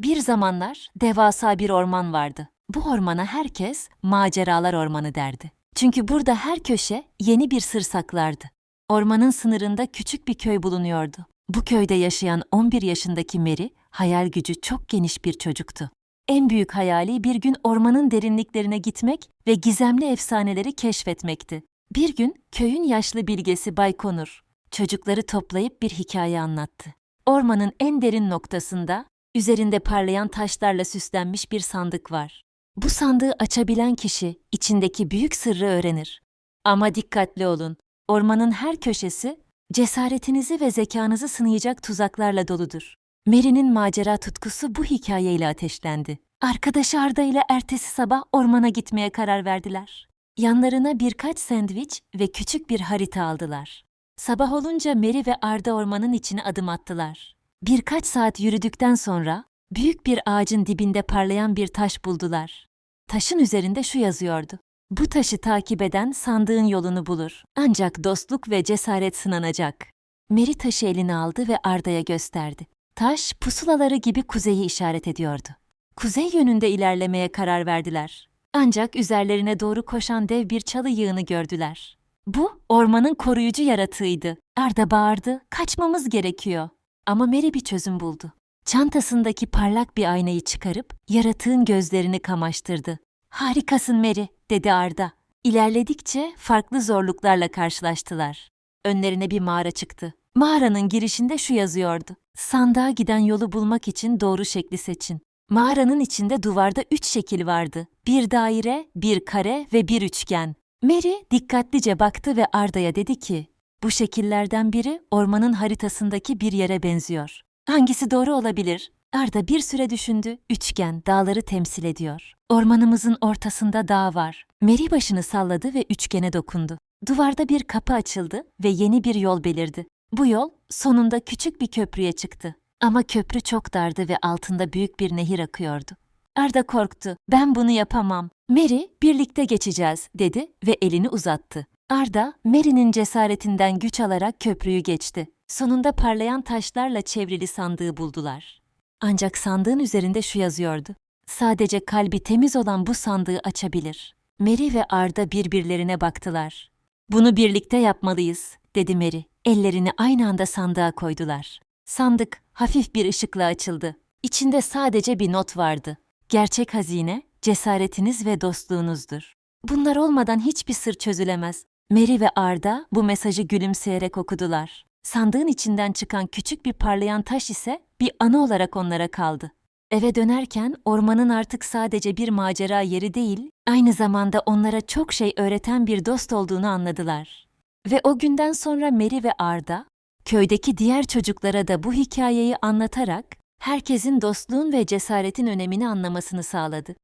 Bir zamanlar devasa bir orman vardı. Bu ormana herkes maceralar ormanı derdi. Çünkü burada her köşe yeni bir sır saklardı. Ormanın sınırında küçük bir köy bulunuyordu. Bu köyde yaşayan 11 yaşındaki Mary, hayal gücü çok geniş bir çocuktu. En büyük hayali bir gün ormanın derinliklerine gitmek ve gizemli efsaneleri keşfetmekti. Bir gün köyün yaşlı bilgesi Bay Konur, çocukları toplayıp bir hikaye anlattı. Ormanın en derin noktasında, üzerinde parlayan taşlarla süslenmiş bir sandık var. Bu sandığı açabilen kişi içindeki büyük sırrı öğrenir. Ama dikkatli olun, ormanın her köşesi cesaretinizi ve zekanızı sınayacak tuzaklarla doludur. Mary'nin macera tutkusu bu hikayeyle ateşlendi. Arkadaşı Arda ile ertesi sabah ormana gitmeye karar verdiler. Yanlarına birkaç sandviç ve küçük bir harita aldılar. Sabah olunca Mary ve Arda ormanın içine adım attılar. Birkaç saat yürüdükten sonra büyük bir ağacın dibinde parlayan bir taş buldular. Taşın üzerinde şu yazıyordu. Bu taşı takip eden sandığın yolunu bulur. Ancak dostluk ve cesaret sınanacak. Mary taşı eline aldı ve Arda'ya gösterdi. Taş pusulaları gibi kuzeyi işaret ediyordu. Kuzey yönünde ilerlemeye karar verdiler. Ancak üzerlerine doğru koşan dev bir çalı yığını gördüler. Bu ormanın koruyucu yaratığıydı. Arda bağırdı, kaçmamız gerekiyor. Ama Mary bir çözüm buldu. Çantasındaki parlak bir aynayı çıkarıp yaratığın gözlerini kamaştırdı. Harikasın Mary, dedi Arda. İlerledikçe farklı zorluklarla karşılaştılar. Önlerine bir mağara çıktı. Mağaranın girişinde şu yazıyordu. Sandığa giden yolu bulmak için doğru şekli seçin. Mağaranın içinde duvarda üç şekil vardı. Bir daire, bir kare ve bir üçgen. Mary dikkatlice baktı ve Arda'ya dedi ki, bu şekillerden biri ormanın haritasındaki bir yere benziyor. Hangisi doğru olabilir? Arda bir süre düşündü. Üçgen dağları temsil ediyor. Ormanımızın ortasında dağ var. Mary başını salladı ve üçgene dokundu. Duvarda bir kapı açıldı ve yeni bir yol belirdi. Bu yol sonunda küçük bir köprüye çıktı. Ama köprü çok dardı ve altında büyük bir nehir akıyordu. Arda korktu. Ben bunu yapamam. Mary, birlikte geçeceğiz, dedi ve elini uzattı. Arda, Mary'nin cesaretinden güç alarak köprüyü geçti. Sonunda parlayan taşlarla çevrili sandığı buldular. Ancak sandığın üzerinde şu yazıyordu. Sadece kalbi temiz olan bu sandığı açabilir. Mary ve Arda birbirlerine baktılar. Bunu birlikte yapmalıyız, dedi Mary. Ellerini aynı anda sandığa koydular. Sandık hafif bir ışıkla açıldı. İçinde sadece bir not vardı. Gerçek hazine, cesaretiniz ve dostluğunuzdur. Bunlar olmadan hiçbir sır çözülemez. Mary ve Arda bu mesajı gülümseyerek okudular. Sandığın içinden çıkan küçük bir parlayan taş ise bir anı olarak onlara kaldı. Eve dönerken ormanın artık sadece bir macera yeri değil, aynı zamanda onlara çok şey öğreten bir dost olduğunu anladılar. Ve o günden sonra Mary ve Arda, köydeki diğer çocuklara da bu hikayeyi anlatarak herkesin dostluğun ve cesaretin önemini anlamasını sağladı.